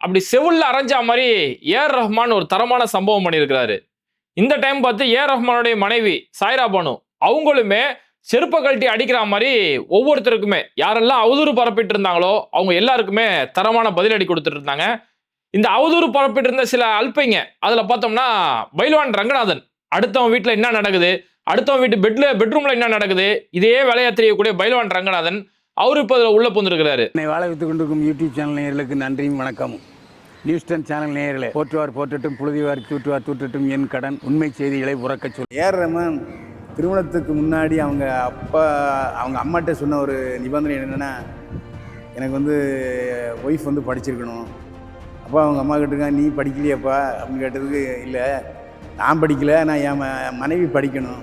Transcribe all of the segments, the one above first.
அப்படி செவுல்ல அரைஞ்சா மாதிரி ஏர் ரஹ்மான் ஒரு தரமான சம்பவம் பண்ணியிருக்கிறாரு. இந்த டைம் பார்த்து ஏர் ரஹ்மானுடைய மனைவி சாய்ரா பானு அவங்களுமே செருப்பை கழட்டி அடிக்கிற மாதிரி ஒவ்வொருத்தருக்குமே யாரெல்லாம் அவதூறு பரப்பிட்டு இருந்தாங்களோ அவங்க எல்லாருக்குமே தரமான பதிலடி கொடுத்துட்டு இருந்தாங்க இந்த அவதூறு பரப்பிட்டு இருந்த சில அல்பைங்க அதில் பார்த்தோம்னா பைல்வான் ரங்கநாதன் அடுத்தவன் வீட்டில் என்ன நடக்குது அடுத்தவன் வீட்டு பெட்ல பெட்ரூம்ல என்ன நடக்குது இதே வேலையா தெரியக்கூடிய பைல்வான் ரங்கநாதன் அவரு இப்போ அதில் உள்ள புந்திருக்கிறாரு என்னை வாழ வைத்துக் கொண்டிருக்கும் யூடியூப் சேனல் நேயர்களுக்கு நன்றியும் வணக்கமும். நியூஸ் டென் சேனல் நேயர்களே போற்றுவார் போற்றட்டும் புழுதிவார் தூற்றுவார் தூற்றட்டும் என் கடன் உண்மை செய்திகளை உறக்க சொல்லி ஏர் ரமன் திருமணத்துக்கு முன்னாடி அவங்க அப்பா அவங்க அம்மாட்ட சொன்ன ஒரு நிபந்தனை என்னென்னா எனக்கு வந்து ஒய்ஃப் வந்து படிச்சிருக்கணும். அப்பா அவங்க அம்மா கேட்டிருக்காங்க நீ படிக்கலையாப்பா அப்படின்னு கேட்டதுக்கு இல்லை நான் படிக்கலை நான் என் மனைவி படிக்கணும்.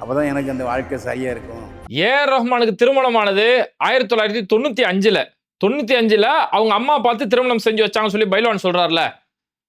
அப்போ தான் எனக்கு அந்த வாழ்க்கை சரியாக இருக்கும். ஏஆர் ரஹ்மானுக்கு திருமணமானது ஆயிரத்தி தொள்ளாயிரத்தி தொண்ணூத்தி அஞ்சுல. தொண்ணூத்தி அஞ்சுல அவங்க அம்மா பார்த்து திருமணம் செஞ்சு வச்சாங்கன்னு சொல்லி பைல்வான் சொல்றாருல.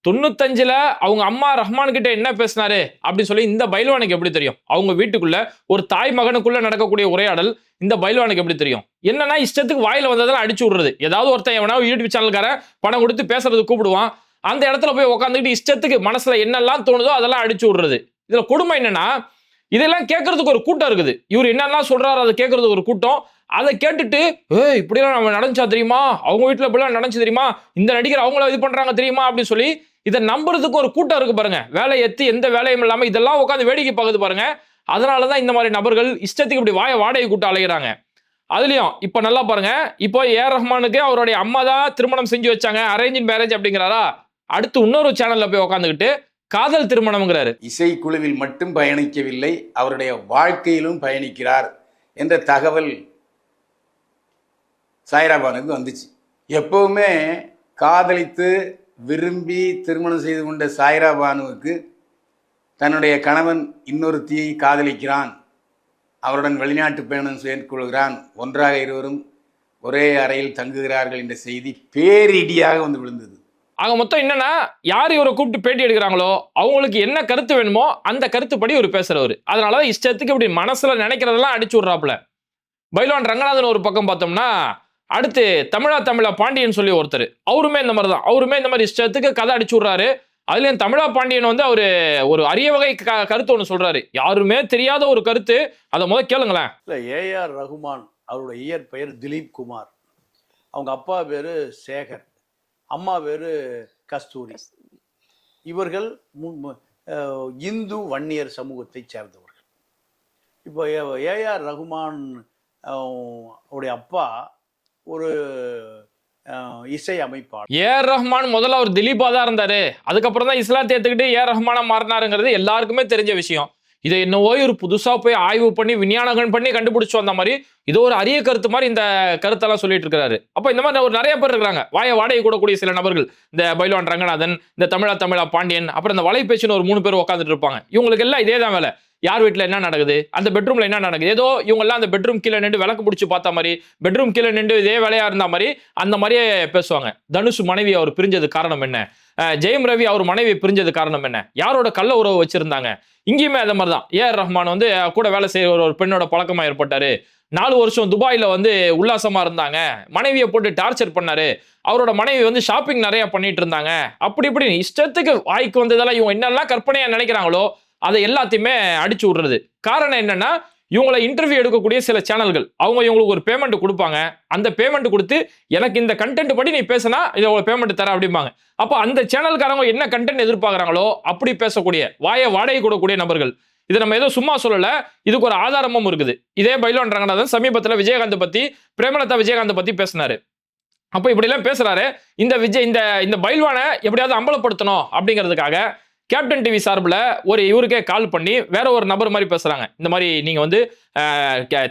தொண்ணூத்தஞ்சுல அவங்க அம்மா ரஹ்மான் கிட்ட என்ன பேசினாரு அப்படின்னு சொல்லி இந்த பைல்வானுக்கு எப்படி தெரியும்? அவங்க வீட்டுக்குள்ள ஒரு தாய் மகனுக்குள்ள நடக்கக்கூடிய உரையாடல் இந்த பைல்வானுக்கு எப்படி தெரியும்? என்னன்னா இஷ்டத்துக்கு வாயில வந்ததெல்லாம் அடிச்சு விடுறது. ஏதாவது ஒருத்தன் எவனா யூடியூப் சேனல்காரன் பணம் கொடுத்து பேசுறது கூப்பிடுவான். அந்த இடத்துல போய் உட்காந்துக்கிட்டு இஷ்டத்துக்கு மனசுல என்னெல்லாம் தோணுதோ அதெல்லாம் அடிச்சு விடுறது. இதுல கொடுமை என்னன்னா இதெல்லாம் கேட்கறதுக்கு ஒரு கூட்டம் இருக்குது. இவர் என்னெல்லாம் சொல்றாரு அதை கேட்கறதுக்கு ஒரு கூட்டம். அதை கேட்டுட்டு ஏ இப்படிலாம் நம்ம நடந்துச்சா தெரியுமா? அவங்க வீட்டில் இப்படிலாம் நடந்துச்சு தெரியுமா? இந்த நடிகர் அவங்கள இது பண்றாங்க தெரியுமா? அப்படின்னு சொல்லி இதை நம்புறதுக்கு ஒரு கூட்டம் இருக்கு பாருங்க. வேலை எத்தி எந்த வேலையும் இல்லாமல் இதெல்லாம் உட்காந்து வேடிக்கை பார்க்குது பாருங்க. அதனால தான் இந்த மாதிரி நபர்கள் இஷ்டத்துக்கு இப்படி வாய வாடகை கூட்டம் அலைகிறாங்க அதுலேயும் இப்போ நல்லா பாருங்க. இப்போ ஏஆர் ரஹ்மானுக்கு அவருடைய அம்மா தான் திருமணம் செஞ்சு வச்சாங்க. அரேஞ்ச் மேரேஜ் அப்படிங்கிறாரா? அடுத்து இன்னொரு சேனலில் போய் உட்காந்துக்கிட்டு காதல் திருமணம்ங்கிறாரு. இசைக்குழுவில் மட்டும் பயணிக்கவில்லை அவருடைய வாழ்க்கையிலும் பயணிக்கிறார் என்ற தகவல் சாய்ராபானுக்கு வந்துச்சு. எப்பவுமே காதலித்து விரும்பி திருமணம் செய்து கொண்ட சாய்ரா பானுவுக்கு தன்னுடைய கணவன் இன்னொருத்தியை காதலிக்கிறான். அவருடன் வெளிநாட்டு பயணம் மேற்கொள்கிறான். ஒன்றாக இருவரும் ஒரே அறையில் தங்குகிறார்கள் என்ற செய்தி பேரிடியாக வந்து விழுந்தது. ஆக மொத்தம் என்னன்னா யார் இவரை கூப்பிட்டு பேட்டி எடுக்கிறாங்களோ அவங்களுக்கு என்ன கருத்து வேணுமோ அந்த கருத்துப்படி இவர் பேசுறவர். அதனாலதான் இஷ்டத்துக்கு இப்படி மனசுல நினைக்கிறதெல்லாம் அடிச்சு விடுறாப்புல. பைல்வான் ரங்கநாதன் ஒரு பக்கம் பார்த்தோம்னா அடுத்து தமிழா தமிழா பாண்டியன் சொல்லி ஒருத்தர். அவருமே இந்த மாதிரி தான் அவருமே இந்த மாதிரி இஷ்டத்துக்கு கதை அடிச்சு விட்றாரு. அதுலயும் தமிழா பாண்டியன் வந்து அவரு ஒரு அரிய வகை க- கருத்து ஒன்று சொல்றாரு. யாருமே தெரியாத ஒரு கருத்து. அதை முதல் கேளுங்களேன். இல்லை ஏஆர் ரகுமான் அவருடைய இயற்பெயர் திலீப் குமார். அவங்க அப்பா பேர் சேகர். அம்மா பேர் கஸ்தூரி. இவர்கள் இந்து வன்னியர் சமூகத்தைச் சேர்ந்தவர்கள். இப்போ ஏஆர் ரகுமான் உடைய அப்பா ஒரு இசை அமைப்பாளர். ஏஆர் ரஹ்மான் முதல்ல அவர் திலீபா தான் இருந்தாரு. அதுக்கப்புறம் தான் இஸ்லாத்தை ஏத்துக்கிட்டு ஏஆர் ரஹ்மானா மாறினாருங்கிறது எல்லாருக்குமே தெரிஞ்ச விஷயம். இதை என்னவோ ஒரு புதுசாக போய் ஆய்வு பண்ணி விஞ்ஞானங்கள் பண்ணி கண்டுபிடிச்சு வந்த மாதிரி இது ஒரு அரிய கருத்து மாதிரி இந்த கருத்தெல்லாம் சொல்லிட்டு இருக்கிறாரு அப்போ இந்த மாதிரி ஒரு நிறைய பேர் இருக்காங்க வாய வாடகை கூடக்கூடிய சில நபர்கள் இந்த பைலான் ரங்கநாதன் இந்த தமிழா தமிழா பாண்டியன் அப்புறம் இந்த வலைபேச்சுன்னு ஒரு மூணு பேர் உட்காந்துட்டு இருப்பாங்க. இவங்களுக்கு எல்லாம் இதே தான் வேலை. யார் வீட்டில் என்ன நடக்குது? அந்த பெட்ரூம்ல என்ன நடக்குது? ஏதோ இவங்கெல்லாம் அந்த பெட்ரூம் கீழே நின்று விளக்கு பிடிச்சி பார்த்த மாதிரி பெட்ரூம் கீழே நின்று இதே வேலையா இருந்த மாதிரி அந்த மாதிரியே பேசுவாங்க. தனுஷ் மனைவி அவர் பிரிஞ்சது காரணம் என்ன? ஜெயம் ரவி அவர் மனைவி பிரிஞ்சது காரணம் என்ன? யாரோட கள்ள உறவு வச்சிருந்தாங்க? இங்கேயுமே அதே மாதிரி தான் ஏஆர் ரஹ்மான் வந்து கூட வேலை செய்யற ஒரு பெண்ணோட பழக்கமா ஏற்பட்டாரு. நாலு வருஷம் துபாயில வந்து உல்லாசமா இருந்தாங்க. மனைவியை போட்டு டார்ச்சர் பண்ணாரு. அவரோட மனைவி வந்து ஷாப்பிங் நிறைய பண்ணிட்டு இருந்தாங்க. அப்படி இப்படி இஷ்டத்துக்கு வாய்க்கு வந்ததெல்லாம் இவங்க என்னெல்லாம் கற்பனையாக நினைக்கிறாங்களோ அதை எல்லாத்தையுமே அடிச்சு விடுறது. காரணம் என்னன்னா இவங்களை இன்டர்வியூ எடுக்கக்கூடிய சில சேனல்கள் அவங்க இவங்களுக்கு ஒரு பேமெண்ட் கொடுப்பாங்க. அந்த பேமெண்ட் கொடுத்து எனக்கு இந்த கண்டென்ட் படி நீ பேசினா இதை ஒரு பேமெண்ட் தர அப்படிம்பாங்க. அப்போ அந்த சேனல்காரங்க என்ன கண்டென்ட் எதிர்பார்க்குறாங்களோ அப்படி பேசக்கூடிய வாயை வாடகை கொடுக்கக்கூடிய நபர்கள். இது நம்ம ஏதோ சும்மா சொல்லலை. இதுக்கு ஒரு ஆதாரமும் இருக்குது. இதே பைலோன் ரங்கநாதன் சமீபத்தில் விஜயகாந்த் பற்றி பிரேமலதா விஜயகாந்த் பற்றி பேசினாரு. அப்போ இப்படிலாம் பேசுகிறாரு இந்த விஜய் இந்த இந்த பைல்வானை எப்படியாவது அம்பலப்படுத்தணும் அப்படிங்கிறதுக்காக கேப்டன் டிவி சார்பில் ஒரு இவருக்கே கால் பண்ணி வேற ஒரு நபர் மாதிரி பேசுறாங்க. இந்த மாதிரி நீங்க வந்து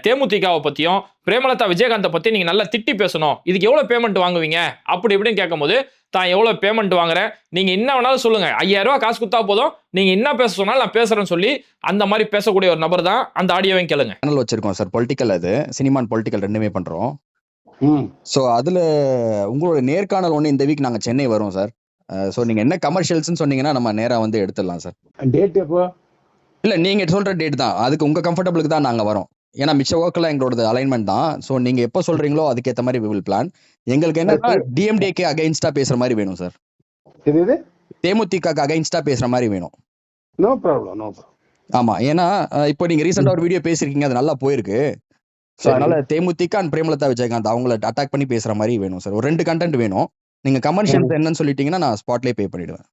தேமுதிகவை பத்தியும் பிரேமலதா விஜயகாந்தை பத்தி நீங்க நல்லா திட்டி பேசணும். இதுக்கு எவ்வளவு பேமெண்ட் வாங்குவீங்க? அப்படி இப்படின்னு கேட்கும்போது தான் எவ்வளவு பேமெண்ட் வாங்குறேன்? நீங்க என்ன வேணாலும் சொல்லுங்க. ஐயாயிரம் ரூபாய் காசு கொடுத்தா போதும். நீங்க என்ன பேச சொன்னாலும் நான் பேசுறேன்னு சொல்லி அந்த மாதிரி பேசக்கூடிய ஒரு நபர் தான் அந்த ஆடியோவையும் கேளுங்க. சேனல் வச்சிருக்கோம் சார். பொலிட்டிக்கல் அது. சினிமா அண்ட் பொலிட்டிக்கல் ரெண்டுமே பண்றோம். ம். ஸோ அதுல உங்களோட நேர்காணல் ஒன்று இந்த வீக் நாங்க சென்னை வரோம் சார். ஸோ நீங்க என்ன கமர்ஷியல்ஸ்னு சொன்னீங்கன்னா நம்ம நேரா வந்து எடுத்துடலாம் சார் டேட் எப்போ? இல்ல நீங்க சொல்ற டேட் தான். அதுக்கு உங்க கம்ஃபர்டபுளுக்கு தான் நாங்க வரோம். ஏன்னா மிச்ச ஒர்க்கில் எங்களோட அலைன்மெண்ட் தான். ஸோ நீங்க எப்போ சொல்றீங்களோ அதுக்கேற்ற மாதிரி வில் பிளான் எங்களுக்கு என்னன்னா டிஎம்டிக்கு அகைன்ஸ்டா பேசுற மாதிரி வேணும் சார் இது இது தேமுதிக அகைன்ஸ்டா பேசுற மாதிரி வேணும். நோ ப்ராப்ளம் நோ ஆமா ஏன்னா இப்போ நீங்க ரீசெண்டா ஒரு வீடியோ பேசிருக்கீங்க அது நல்லா போயிருக்கு. ஸோ. அதனால தேமுதிக அண்ட் பிரேமலதா விஜயகாந்த் அவங்கள அட்டாக் பண்ணி பேசுற மாதிரி வேணும் சார் ஒரு ரெண்டு கண்டென்ட் வேணும். நீங்க கமர்ஷியல்ஸ் என்னன்னு சொல்லிட்டீங்கன்னா நான் ஸ்பாட்லேயே பே பண்ணிடுவேன்.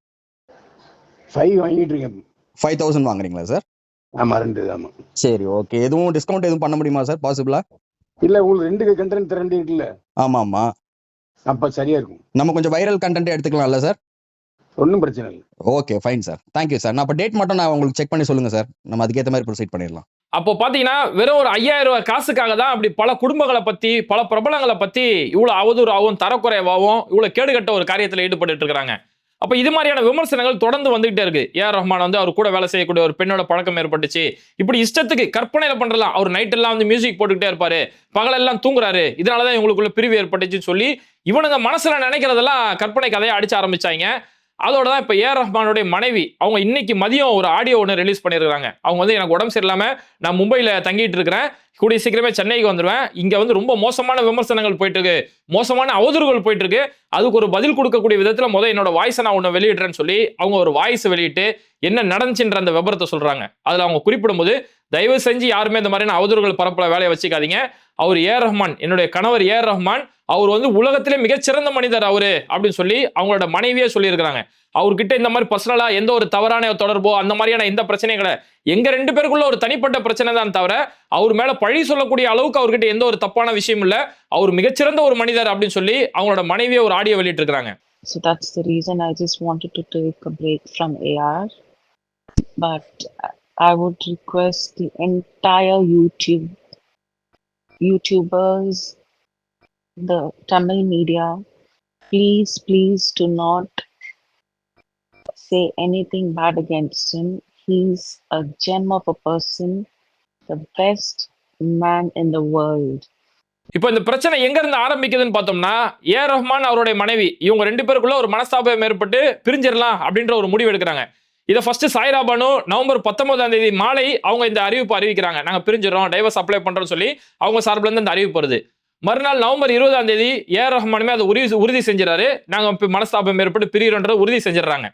ஃபைவ் வாங்கிட்டு இருக்கேன். ஃபைவ் தௌசண்ட் வாங்குறீங்களா சார் ஆமா ரெண்டு ஆமா. சரி ஓகே எதுவும் டிஸ்கவுண்ட் எதுவும் பண்ண முடியுமா சார் பாசிபிளா இல்ல உங்களுக்கு ரெண்டு கண்டென்ட் திரண்டி இருக்குல்ல ஆமா ஆமா. அப்ப சரியா இருக்கும். நம்ம கொஞ்சம் வைரல் கண்டென்ட் எடுத்துக்கலாம்ல சார் ஒன்றும் பிரச்சனை இல்லை. Okay fine sir thank you sir நான் அப்போ டேட் மட்டும் நான் உங்களுக்கு செக் பண்ணி சொல்லுங்க சார் நம்ம அதுக்கேற்ற மாதிரி ப்ரொசீட் பண்ணிடலாம். அப்போ பார்த்தீங்கன்னா வெறும் ஒரு ஐயாயிரம் ரூபாய் காசுக்காக தான் அப்படி பல குடும்பங்களை பற்றி பல பிரபலங்களை பற்றி இவ்வளோ அவதூறாகவும் தரக்குறைவாகவும் இவ்வளோ கேடுகட்ட ஒரு காரியத்தில் ஈடுபட்டு இருக்கிறாங்க. அப்போ இது மாதிரியான விமர்சனங்கள் தொடர்ந்து வந்துகிட்டே இருக்கு. ஏஆர் ரஹ்மான் வந்து அவர் கூட வேலை செய்யக்கூடிய ஒரு பெண்ணோட பழக்கம் ஏற்பட்டுச்சு. இப்படி இஷ்டத்துக்கு கற்பனையில பண்றலாம் அவர் நைட் எல்லாம் வந்து மியூசிக் போட்டுக்கிட்டே இருப்பாரு. பகலெல்லாம் தூங்குறாரு. இதனாலதான் இவங்களுக்குள்ள பிரிவு ஏற்பட்டுச்சுன்னு சொல்லி இவனுங்க மனசுல நினைக்கிறதெல்லாம் கற்பனை கதையை அடிச்சு ஆரம்பிச்சாங்க. அதோட தான் இப்போ ஏஆர் ரஹ்மானுடைய மனைவி அவங்க இன்னைக்கு மதியம் ஒரு ஆடியோ ஒன்று ரிலீஸ் பண்ணியிருக்காங்க அவங்க வந்து எனக்கு உடம்பு சரியில்லாம நான் மும்பையில் தங்கிட்டு இருக்கிறேன். கூடிய சீக்கிரமே சென்னைக்கு வந்துடுவேன் இங்கே வந்து ரொம்ப மோசமான விமர்சனங்கள் போயிட்டு இருக்கு மோசமான அவதூறுகள் போயிட்டு இருக்கு அதுக்கு ஒரு பதில் கொடுக்கக்கூடிய விதத்தில் முதல் என்னோட வாய்ஸை நான் ஒன்று வெளியிடுறேன்னு சொல்லி அவங்க ஒரு வாய்ஸ் வெளியிட்டு என்ன நடந்துச்சுன்ற அந்த விபரத்தை சொல்றாங்க. அதில் அவங்க குறிப்பிடும்போது தயவு செஞ்சு யாருமே இந்த மாதிரியான அவதூறுகள் பரப்பல வேலையை வச்சுக்காதீங்க. அவர் ஏ ரஹ்மான் என்னுடைய கணவர் ஏ ரஹ்மான் அவர் வந்து உலகத்திலே மிகச்சிறந்த மனிதர் அவரு அப்படின்னு சொல்லி அவங்களோட மனைவியே சொல்லியிருக்கிறாங்க. அவர்கிட்ட இந்த மாதிரி பர்சனலா எந்த ஒரு தவறான தொடர்போ அந்த மாதிரியான எந்த பிரச்சனையும் கிடையாது எங்க ரெண்டு பேருக்குள்ள ஒரு தனிப்பட்ட பிரச்சனை தான் தவிர அவர் மேல பழி சொல்லக்கூடிய அளவுக்கு அவர்கிட்ட எந்த ஒரு தப்பான விஷயம் இல்ல. அவர் மிகச்சிறந்த ஒரு மனிதர் அப்படின்னு சொல்லி அவங்களோட மனைவியை ஒரு ஆடியோ வெளியிட்டு இருக்காங்க So that's the reason I just wanted to take a break from AR. But I would request the entire YouTube, YouTubers, the Tamil media, please, please do not say anything bad against him. He's a gem of a person, the best man in the world. இப்போ இந்த பிரச்சனை எங்க இருந்து ஆரம்பிக்குதுன்னு பார்த்தோம்னா ஏ ரஹ்மான் அவருடைய மனைவி இவங்க ரெண்டு பேருக்குள்ள ஒரு மனஸ்தாபம் ஏற்பட்டு பிரிஞ்சிடலாம் அப்படின்ற ஒரு முடிவு எடுக்கிறாங்க இதை ஃபர்ஸ்ட் சாய்ரா பானு நவம்பர் பத்தொன்பதாம் தேதி மாலை அவங்க இந்த அறிவிப்பு அறிவிக்கிறாங்க நாங்க பிரிஞ்சிடறோம் டைவர்ஸ் அப்ளை பண்றோம்னு சொல்லி அவங்க சார்பில் இருந்து இந்த அறிவிப்பு வருது மறுநாள் நவம்பர் இருபதாம் தேதி ஏஆர் ரஹ்மானுமே அதை உறுதி உறுதி செஞ்சிடறாரு. நாங்கள் மனஸ்தாபம் ஏற்பட்டு பிரியறோன்றதை உறுதி செஞ்சிடறாங்க.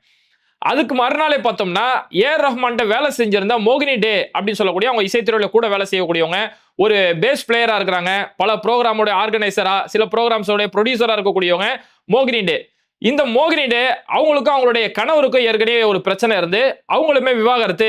அதுக்கு மறுநாளே பார்த்தோம்னா ஏஆர் ரஹ்மான்கிட்ட வேலை செஞ்சிருந்தா மோகினி டே அப்படின்னு சொல்லக்கூடிய அவங்க இசைத்துறையில கூட வேலை செய்யக்கூடியவங்க ஒரு பேஸ் பிளேயராக இருக்கிறாங்க பல ப்ரோக்ராமோட ஆர்கனைசராக சில ப்ரோக்ராம்ஸோட ப்ரொடியூசராக இருக்கக்கூடியவங்க மோகினி டே. இந்த மோகினி டே அவங்களுக்கும் அவங்களுடைய கணவருக்கும் ஏற்கனவே ஒரு பிரச்சனை இருந்து அவங்களுமே விவாகரத்து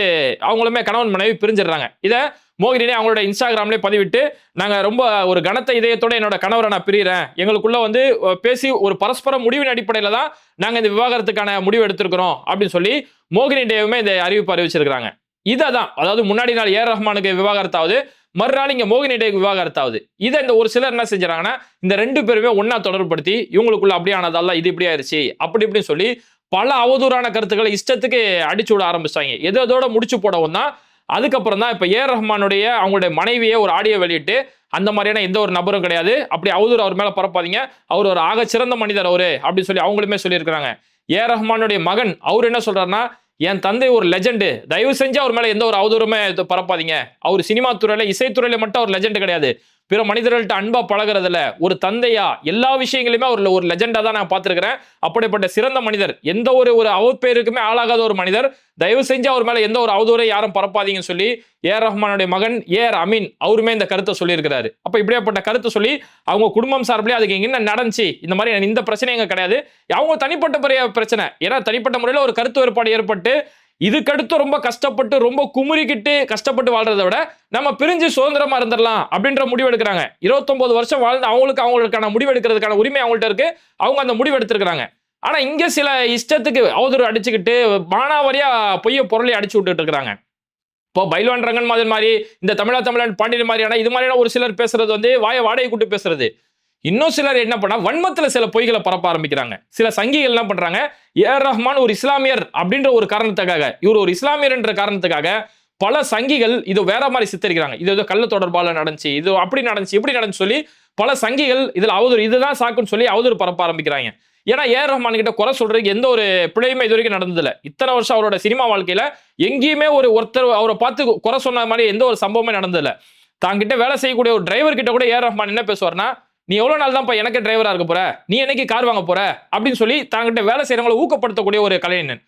அவங்களுமே கணவன் மனைவி பிரிஞ்சிடுறாங்க. இதை மோகினிடே அவங்களோட இன்ஸ்டாகிராம்லேயே பதிவிட்டு நாங்கள் ரொம்ப ஒரு கனத்த இதயத்தோட என்னோட கணவரை நான் பிரிகிறேன் எங்களுக்குள்ள வந்து பேசி ஒரு பரஸ்பர முடிவின் அடிப்படையில் தான் நாங்கள் இந்த விவாகரத்துக்கான முடிவு எடுத்திருக்கிறோம் அப்படின்னு சொல்லி மோகினி டேவுமே இந்த அறிவிப்பு அறிவிச்சிருக்கிறாங்க. இதை தான் அதாவது முன்னாடி நாள் ஏஆர் ரஹ்மானுக்கு விவாகரத்தாவது மறுநாள் இங்க மோகினி டேக்கு விவாகரத்தாவது. இதை இந்த ஒரு சிலர் என்ன செஞ்சுறாங்கன்னா இந்த ரெண்டு பேருமே ஒன்னா தொடர்புப்படுத்தி இவங்களுக்குள்ள அப்படி ஆனதால இது இப்படி ஆயிடுச்சு அப்படி இப்படின்னு சொல்லி பல அவதூறான கருத்துக்களை இஷ்டத்துக்கு அடிச்சு விட ஆரம்பிச்சாங்க எது அதோட முடிச்சு போடவும் தான். அதுக்கப்புறம் தான் இப்போ ஏ ரஹ்மானுடைய அவங்களுடைய மனைவியை ஒரு ஆடியோ வெளியிட்டு அந்த மாதிரியான எந்த ஒரு நபரும் கிடையாது. அப்படி அவதூறு அவர் மேல பரப்பாதீங்க. அவர் ஒரு ஆக சிறந்த மனிதர் அவரு அப்படின்னு சொல்லி அவங்களுமே சொல்லியிருக்கிறாங்க. ஏ ரஹ்மானுடைய மகன் அவர் என்ன சொல்றாருன்னா என் தந்தை ஒரு லெஜெண்டு தயவு செஞ்சு அவர் மேலே எந்த ஒரு அவதூறுமே பரப்பாதீங்க. அவர் சினிமா துறையில இசைத்துறையில மட்டும் அவர் லெஜெண்டு கிடையாது. பிற மனிதர்கள்ட்ட அன்பா பழகிறதுல ஒரு தந்தையா எல்லா விஷயங்களையுமே அவர் ஒரு லெஜெண்டா தான் நான் பார்த்துருக்கிறேன். அப்படிப்பட்ட சிறந்த மனிதர் எந்த ஒரு ஒரு அவப்பேருக்குமே ஆளாகாத ஒரு மனிதர் தயவு செஞ்சு அவர் மேல எந்த ஒரு அவதூறை யாரும் பரப்பாதீங்கன்னு சொல்லி ஏ ரஹ்மானுடைய மகன் ஏஆர் அமீன் அவருமே இந்த கருத்தை சொல்லியிருக்கிறாரு. அப்ப இப்படியாப்பட்ட கருத்தை சொல்லி அவங்க குடும்பம் சார்பிலே அதுக்கு என்ன நடந்துச்சு? இந்த மாதிரி இந்த பிரச்சனை எங்க கிடையாது. அவங்க தனிப்பட்ட பெரிய பிரச்சனை. ஏன்னா தனிப்பட்ட முறையில் ஒரு கருத்து வேறுபாடு ஏற்பட்டு இதுக்கடுத்து ரொம்ப கஷ்டப்பட்டு ரொம்ப குமுறிக்கிட்டு கஷ்டப்பட்டு வாழ்றதை விட நம்ம பிரிஞ்சு சுதந்திரமா இருந்துடலாம் அப்படின்ற முடிவு எடுக்கிறாங்க. இருபத்தொன்பது வருஷம் வாழ்ந்து அவங்களுக்கு அவங்களுக்கான முடிவு எடுக்கிறதுக்கான உரிமை அவங்கள்ட்ட இருக்கு. அவங்க அந்த முடிவு எடுத்திருக்கிறாங்க. ஆனா இங்க சில இஷ்டத்துக்கு அவதூறு அடிச்சுக்கிட்டு மானாவரியா பொய்ய பொருளை அடிச்சு விட்டுட்டு இருக்கிறாங்க. இப்போ பைல்வான் ரங்கன் மாதிரி மாதிரி இந்த தமிழா தமிழன் பாண்டியன் மாதிரியான இது மாதிரியான ஒரு சிலர் பேசுறது வந்து வாய வாடகை கூட்டு பேசுறது. இன்னும் சிலர் என்ன பண்ணா வன்மத்துல சில பொய்களை பரப்ப ஆரம்பிக்கிறாங்க. சில சங்கிகள் என்ன பண்றாங்க ஏஆர் ரஹ்மான் ஒரு இஸ்லாமியர் அப்படின்ற ஒரு காரணத்துக்காக இவர் ஒரு இஸ்லாமியர் என்ற காரணத்துக்காக பல சங்கிகள் இது வேற மாதிரி சித்தரிக்கிறாங்க. இது ஏதோ கள்ள தொடர்பால நடந்துச்சு இது அப்படி நடந்துச்சு இப்படி நடந்துச்சு சொல்லி பல சங்கிகள் இதுல அவதூறு இதுதான் சாக்குன்னு சொல்லி அவதூறு பரப்ப ஆரம்பிக்கிறாங்க. ஏன்னா ஏஆர் ரஹ்மான் கிட்ட குறை சொல்றதுக்கு எந்த ஒரு பிழையுமே இது வரைக்கும் நடந்ததில்ல. இத்தனை வருஷம் அவரோட சினிமா வாழ்க்கையில எங்கேயுமே ஒரு ஒருத்தர் அவரை பார்த்து குறை சொன்ன மாதிரி எந்த ஒரு சம்பவமே நடந்ததில்ல. தாங்கிட்ட வேலை செய்யக்கூடிய ஒரு டிரைவர் கிட்ட கூட ஏஆர் ரஹ்மான் என்ன பேசுவார்னா நீ எவ்வளோ நாள் தான்ப்பா எனக்கு டிரைவராக இருக்க போற? நீ என்னைக்கு கார் வாங்க போற? அப்படின்னு சொல்லி தாங்கிட்ட வேலை செய்கிறவங்களை ஊக்கப்படுத்தக்கூடிய ஒரு கலைஞன்.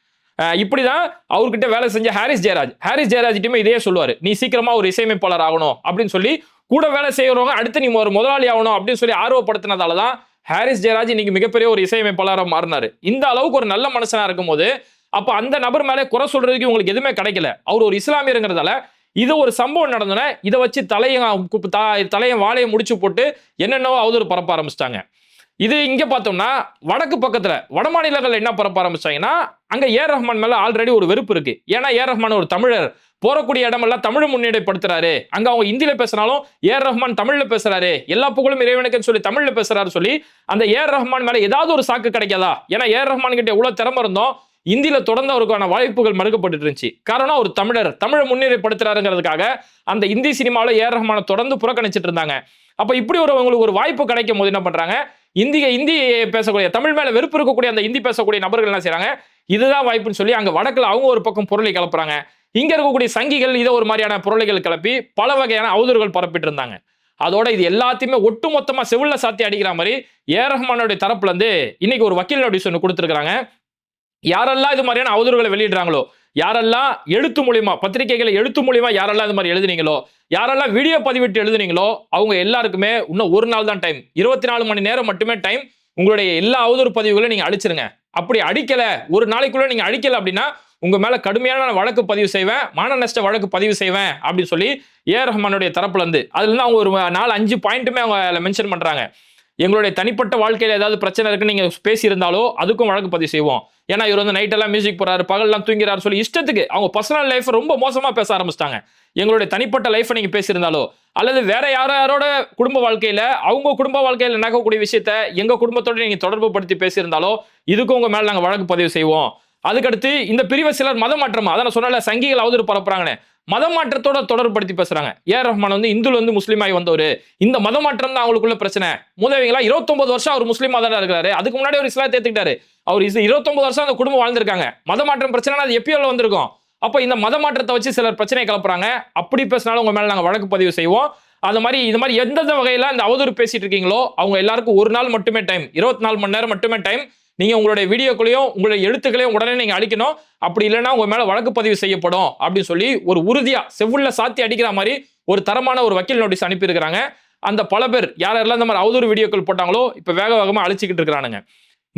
இப்படி தான் அவர்கிட்ட வேலை செஞ்ச ஹாரிஸ் ஜெயராஜ். ஹாரிஸ் ஜெயராஜ்கிட்டயுமே இதே சொல்லுவார். நீ சீக்கிரமா ஒரு இசையமைப்பாளர் ஆகணும் அப்படின்னு சொல்லி கூட வேலை செய்கிறவங்க அடுத்து நீ ஒரு முதலாளி ஆகணும் அப்படின்னு சொல்லி ஆர்வப்படுத்தினதால தான் ஹாரிஸ் ஜெயராஜ் இன்னைக்கு மிகப்பெரிய ஒரு இசையமைப்பாளராக மாறினார். இந்த அளவுக்கு ஒரு நல்ல மனுஷனா இருக்கும்போது அப்போ அந்த நபர் மேலே குறை சொல்றதுக்கு உங்களுக்கு எதுவுமே கிடைக்கல. அவர் ஒரு இஸ்லாமியருங்கிறதால இது ஒரு சம்பவம் நடந்தோன்னே இதை வச்சு தலையை தா- தலையை வாழையை முடிச்சு போட்டு என்னென்னவோ அவதூறு பரப்ப ஆரம்பிச்சிட்டாங்க. இது இங்க பார்த்தோம்னா வடக்கு பக்கத்துல வட மாநிலங்கள் என்ன பரப்ப ஆரம்பிச்சாங்கன்னா அங்க ஏர் ரஹ்மான் மேல ஆல்ரெடி ஒரு வெறுப்பு இருக்கு. ஏன்னா ஏர் ரஹ்மான் ஒரு தமிழர். போறக்கூடிய இடமெல்லாம் தமிழ் முன்னிலைப்படுத்துறாரு. அங்க அவங்க இந்தியில பேசினாலும் ஏர் ரஹ்மான் தமிழ்ல பேசுறாரு. எல்லா புகழும் இறைவனுக்குன்னு சொல்லி தமிழ்ல பேசுறாரு சொல்லி அந்த ஏர் ரஹ்மான் மேல ஏதாவது ஒரு சாக்கு கிடைக்காதா? ஏன்னா ஏர் ரஹ்மான் கிட்ட எவ்வளவு திறமை இருந்தோம் இந்தியில தொடர்ந்து அவருக்கான வாய்ப்புகள் மறுக்கப்பட்டு இருந்துச்சு. காரணம் ஒரு தமிழர். தமிழை முன்னிலைப்படுத்துறாருங்கிறதுக்காக அந்த இந்தி சினிமாவில் ஏர் ரஹ்மான தொடர்ந்து புறக்கணிச்சிட்டு இருந்தாங்க. அப்ப இப்படி ஒரு உங்களுக்கு ஒரு வாய்ப்பு கிடைக்கும் போது என்ன பண்றாங்க? இந்திய இந்தி பேசக்கூடிய தமிழ் மேல வெறுப்பு இருக்கக்கூடிய அந்த இந்தி பேசக்கூடிய நபர்கள் என்ன செய்கிறாங்க இதுதான் வாய்ப்புன்னு சொல்லி அங்க வடக்குல அவங்க ஒரு பக்கம் பொருளை கிளப்புறாங்க இங்க இருக்கக்கூடிய சங்கிகள் இதை ஒரு மாதிரியான பொருளைகள் கிளப்பி பல வகையான அவதூறுகள் பரப்பிட்டு இருந்தாங்க. அதோட இது எல்லாத்தையுமே ஒட்டு மொத்தமாக செவில்ல சாத்தி அடிக்கிற மாதிரி ஏ. ரஹ்மானுடைய தரப்புல இருந்து இன்னைக்கு ஒரு வக்கீல் நோட்டீஸ் ஒன்று கொடுத்துருக்காங்க யாரெல்லாம் இது மாதிரியான அவதூறுகளை வெளியிடுறாங்களோ யாரெல்லாம் எழுத்து மூலியமா பத்திரிகைகளை எழுத்து மூலியமா யாரெல்லாம் இது மாதிரி எழுதுனீங்களோ யாரெல்லாம் வீடியோ பதிவிட்டு எழுதுனீங்களோ அவங்க எல்லாருக்குமே இன்னும் ஒரு நாள் தான் டைம் இருபத்தி நாலு மணி நேரம் மட்டுமே டைம் உங்களுடைய எல்லா அவதூறு பதிவுகளையும் நீங்க அழிச்சிருங்க அப்படி அடிக்கல ஒரு நாளைக்குள்ள நீங்க அடிக்கல அப்படின்னா உங்க மேல கடுமையான வழக்கு பதிவு செய்வேன் மான நஷ்ட வழக்கு பதிவு செய்வேன் அப்படின்னு சொல்லி ஏ ரஹ்மானுடைய தரப்புல இருந்து அதுல இருந்து அவங்க ஒரு நாலு அஞ்சு பாயிண்ட்டுமே அவங்க மென்ஷன் பண்றாங்க. எங்களுடைய தனிப்பட்ட வாழ்க்கையில ஏதாவது பிரச்சனை இருக்குன்னு நீங்க பேசியிருந்தாலோ அதுக்கும் வழக்கு பதிவு செய்வோம். ஏன்னா இவர் வந்து நைட்டெல்லாம் மியூசிக் போறாரு பகல்லாம் தூங்கிறாரு சொல்லி இஷ்டத்துக்கு அவங்க பர்சனல் லைஃப் ரொம்ப மோசமா பேச ஆரம்பிச்சிட்டாங்க. எங்களுடைய தனிப்பட்ட லைஃப்பை நீங்க பேசியிருந்தாலோ அல்லது வேற யாரோட குடும்ப வாழ்க்கையில அவங்க குடும்ப வாழ்க்கையில நடக்கக்கூடிய விஷயத்த எங்க குடும்பத்தோட நீங்க தொடர்பு படுத்தி பேசியிருந்தாலோ இதுக்கும் உங்க மேல நாங்க வழக்கு பதிவு செய்வோம். அதுக்கடுத்து இந்த பிரிவை சிலர் மதம் மாற்றம் அதான் நான் சொன்னல சங்கிகள் அவதூறு பரப்புறாங்கன்னு. மதம் மாற்றத்தோட தொடர்படுத்தி பேசுறாங்க. ஏஆர் ரஹ்மான் வந்து இந்துல வந்து முஸ்லீமாய் வந்தவர். இந்த மதம் மாற்றம் தான் அவங்களுக்குள்ள பிரச்சனை. முதவீங்களா இருபத்தொன்பது வருஷம் அவர் முஸ்லீமா தானே இருக்கிறாரு. அதுக்கு முன்னாடி ஒரு இஸ்லாத்தை ஏத்துக்கிட்டாரு. அவர் இது இருபத்தொன்பது வருஷம் அந்த குடும்பம் வாழ்ந்திருக்காங்க. மத மாற்றம் பிரச்சனை அது எப்பயோ வந்திருக்கும். அப்போ இந்த மத மாற்றத்தை வச்சு சிலர் பிரச்சனையை கிளப்புறாங்க. அப்படி பேசினாலும் உங்கள் மேலே நாங்கள் வழக்கு பதிவு செய்வோம். அது மாதிரி இது மாதிரி எந்தெந்த வகையில் இந்த அவதூறு பேசிட்டு இருக்கீங்களோ அவங்க எல்லாருக்கும் ஒரு நாள் மட்டுமே டைம். இருபத்தி நாலு மணி நேரம் மட்டுமே டைம். நீங்கள் உங்களுடைய வீடியோக்களையும் உங்களுடைய எழுத்துக்களையும் உடனே நீங்கள் அழிக்கணும். அப்படி இல்லைன்னா உங்கள் மேலே வழக்கு பதிவு செய்யப்படும் அப்படின்னு சொல்லி ஒரு உறுதியாக செவ்வுள்ள சாத்தி அடிக்கிற மாதிரி ஒரு தரமான ஒரு வக்கீல் நோட்டீஸ் அனுப்பியிருக்கிறாங்க. அந்த பல பேர் யார் யாரெல்லாம் இந்த மாதிரி அவதூறு வீடியோக்கள் போட்டாங்களோ இப்போ வேக வேகமாக அழிச்சிக்கிட்டு இருக்கிறானுங்க.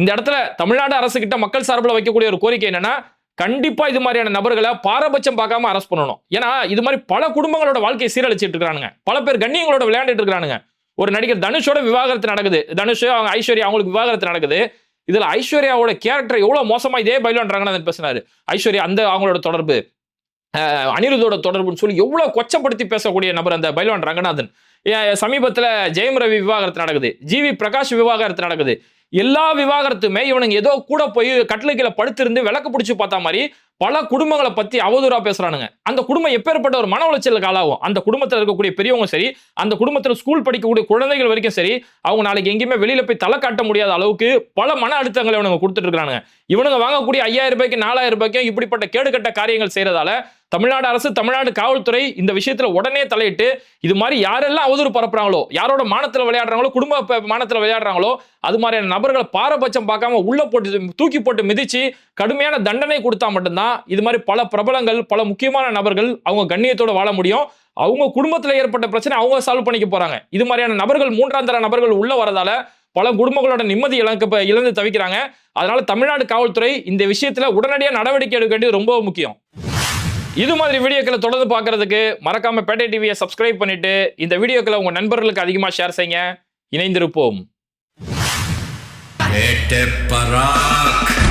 இந்த இடத்துல தமிழ்நாடு அரசு கிட்ட மக்கள் சார்பில் வைக்கக்கூடிய ஒரு கோரிக்கை என்னன்னா கண்டிப்பா இது மாதிரியான நபர்களை பாரபட்சம் பார்க்காம அரெஸ்ட் பண்ணணும். ஏன்னா இது மாதிரி பல குடும்பங்களோட வாழ்க்கையை சீரழிச்சிட்டு இருக்கானுங்க பல பேர் கண்ணியங்களோட விளையாண்டுட்டு இருக்கானுங்க ஒரு நடிகர் தனுஷோட விவாகரத்து நடக்குது. தனுஷ் அவங்க ஐஸ்வர்யா அவங்களுக்கு விவாகரத்து நடக்குது. இதுல ஐஸ்வர்யாவோட கேரக்டர் எவ்வளவு மோசமா இதே பயிலான்றாங்கன்னு ரங்கநாதன் பேசினாரு. ஐஸ்வர்யா அந்த அவங்களோட தொடர்பு அனிருதோட அனிருத்தோட தொடர்புன்னு சொல்லி எவ்வளவு கொச்சப்படுத்தி பேசக்கூடிய நபர் அந்த பைலான் ரங்கநாதன். சமீபத்தில் சமீபத்துல ஜெயம் ரவி விவாகரத்து நடக்குது. ஜிவி பிரகாஷ் விவாகரத்து நடக்குது. எல்லா விவாகரத்துமே இவனுங்க ஏதோ கூட போய் கட்டிலுக்கில படுத்திருந்து விளக்கு பிடிச்சி பார்த்தா மாதிரி பல குடும்பங்களை பத்தி அவதூறா பேசுறானுங்க. அந்த குடும்பம் எப்பேற்பட்ட ஒரு மன உளைச்சலுக்கு ஆளாகும்? அந்த குடும்பத்தில் இருக்கக்கூடிய பெரியவங்க சரி அந்த குடும்பத்தில் ஸ்கூல் படிக்கக்கூடிய குழந்தைகள் வரைக்கும் சரி அவங்க நாளைக்கு எங்கேயுமே வெளியில போய் தலை காட்ட முடியாத அளவுக்கு பல மன அழுத்தங்களை இவனுங்க கொடுத்துட்டு இருக்கானுங்க. இவனுங்க வாங்கக்கூடிய ஐயாயிரம் ரூபாய்க்கு நாலாயிரம் ரூபாய்க்கும் இப்படிப்பட்ட கேடுகட்ட காரியங்கள் செய்யறதால தமிழ்நாடு அரசு தமிழ்நாடு காவல்துறை இந்த விஷயத்துல உடனே தலையிட்டு இது மாதிரி யாரெல்லாம் அவதூறு பரப்புறாங்களோ யாரோட மானத்தில் விளையாடுறாங்களோ குடும்ப மானத்தில் விளையாடுறாங்களோ அது மாதிரியான நபர்களை பாரபட்சம் பார்க்காம உள்ள போட்டு தூக்கி போட்டு மிதிச்சு கடுமையான தண்டனை கொடுத்தா மட்டும்தான் இது மாதிரி பல பிரபலங்கள் பல முக்கியமான நபர்கள் அவங்க கண்ணியத்தோட வாழ முடியும். அவங்க குடும்பத்தில் ஏற்பட்ட பிரச்சனை அவங்க சால்வ் பண்ணிக்க போறாங்க. இது மாதிரியான நபர்கள் மூன்றாம் தர நபர்கள் உள்ள வரதால பல குடும்பங்களோட நிம்மதி இழக்க இழந்து தவிக்கிறாங்க. அதனால தமிழ்நாடு காவல்துறை இந்த விஷயத்துல உடனடியாக நடவடிக்கை எடுக்க வேண்டியது ரொம்ப முக்கியம். இது மாதிரி வீடியோக்களை தொடர்ந்து பார்க்கறதுக்கு மறக்காம பேட்டை டிவியை சப்ஸ்கிரைப் பண்ணிட்டு இந்த வீடியோக்களை உங்க நண்பர்களுக்கு அதிகமாக ஷேர் செய்யுங்க. இணைந்திருப்போம். பராக்.